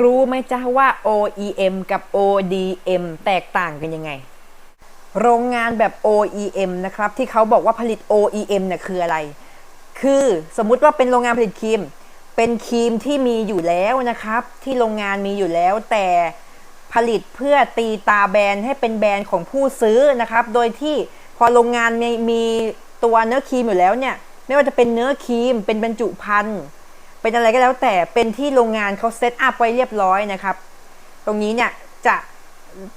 รู้ไหมจ๊ะว่า OEM กับ ODM แตกต่างกันยังไง โรงงานแบบ OEM นะครับที่เขาบอกว่าผลิต OEM เนี่ยคืออะไร คือสมมุติว่าเป็นโรงงานผลิตครีม เป็นครีมที่มีอยู่แล้วนะครับ ที่โรงงานมีอยู่แล้วแต่ผลิตเพื่อตีตาแบรนด์ให้เป็นแบรนด์ของผู้ซื้อนะครับ โดยที่พอโรงงานมีมีตัวเนื้อครีมอยู่แล้วเนี่ย ไม่ว่าจะเป็นเนื้อครีม เป็นบรรจุภัณฑ์ เป็นอะไรก็แล้วแต่เป็นที่โรงงานเขาเซตอัพไว้เรียบร้อยนะครับ ตรงนี้เนี่ยจะ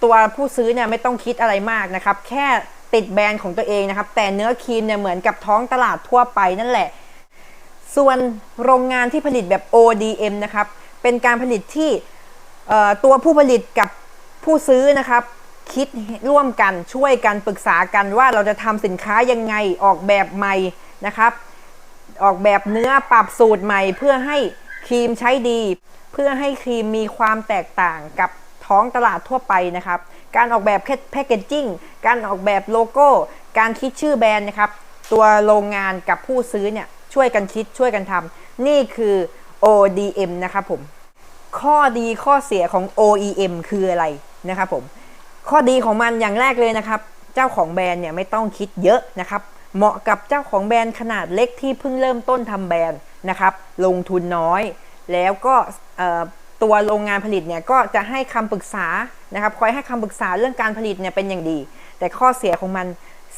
ตัวผู้ซื้อเนี่ยไม่ต้องคิดอะไรมากนะครับ แค่ติดแบรนด์ของตัวเองนะครับ แต่เนื้อครีมเนี่ยเหมือนกับท้องตลาดทั่วไปนั่นแหละ ส่วนโรงงานที่ผลิตแบบ ODM นะครับ เป็นการผลิตที่ตัวผู้ผลิตกับผู้ซื้อนะครับ คิดร่วมกันช่วยกันปรึกษากันว่าเราจะทำสินค้ายังไงออกแบบใหม่นะครับ ออกแบบเนื้อปรับสูตรใหม่ เพื่อให้ครีมใช้ดี เพื่อให้ครีมมีความแตกต่างกับท้องตลาดทั่วไปนะครับ การออกแบบแพคเกจจิ้งการออกแบบโลโก้ การคิดชื่อแบรนด์นะครับ ตัวโรงงานกับผู้ซื้อเนี่ยช่วยกันคิดช่วยกันทำนี่คือ ODM นะครับผม ข้อดีข้อเสียของ OEM คืออะไรนะครับผม ข้อดีของมันอย่างแรกเลยนะครับ เจ้าของแบรนด์เนี่ยไม่ต้องคิดเยอะนะครับ เหมาะกับเจ้าของแบรนด์ขนาดเล็กที่เพิ่งเริ่มต้นทำแบรนด์นะครับ ลงทุนน้อย แล้วก็ตัวโรงงานผลิตเนี่ยก็จะให้คำปรึกษานะครับคอยให้คำปรึกษาเรื่องการผลิตเนี่ยเป็นอย่างดี แต่ข้อเสียของมัน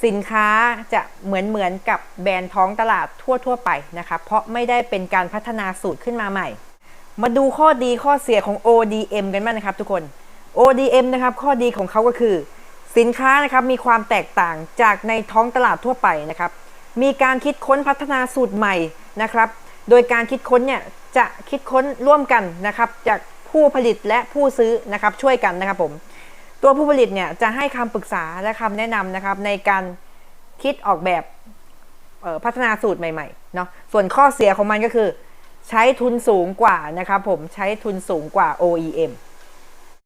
สินค้าจะเหมือนเหมือนกับแบรนด์ท้องตลาดทั่วๆไปนะครับ เพราะไม่ได้เป็นการพัฒนาสูตรขึ้นมาใหม่ มาดูข้อดีข้อเสียของ ODM กันบ้างนะครับทุกคน ODM นะครับข้อดีของเขาก็คือ สินค้านะครับมีความแตกต่างจากในท้องตลาดทั่วไปนะครับ มีการคิดค้นพัฒนาสูตรใหม่นะครับ โดยการคิดค้นเนี่ยจะคิดค้นร่วมกันนะครับ จากผู้ผลิตและผู้ซื้อนะครับช่วยกันนะครับผม ตัวผู้ผลิตเนี่ยจะให้คำปรึกษาและคำแนะนำนะครับในการคิดออกแบบพัฒนาสูตรใหม่ๆเนาะส่วนข้อเสียของมันก็คือ ใช้ทุนสูงกว่านะครับผมใช้ทุนสูงกว่า OEM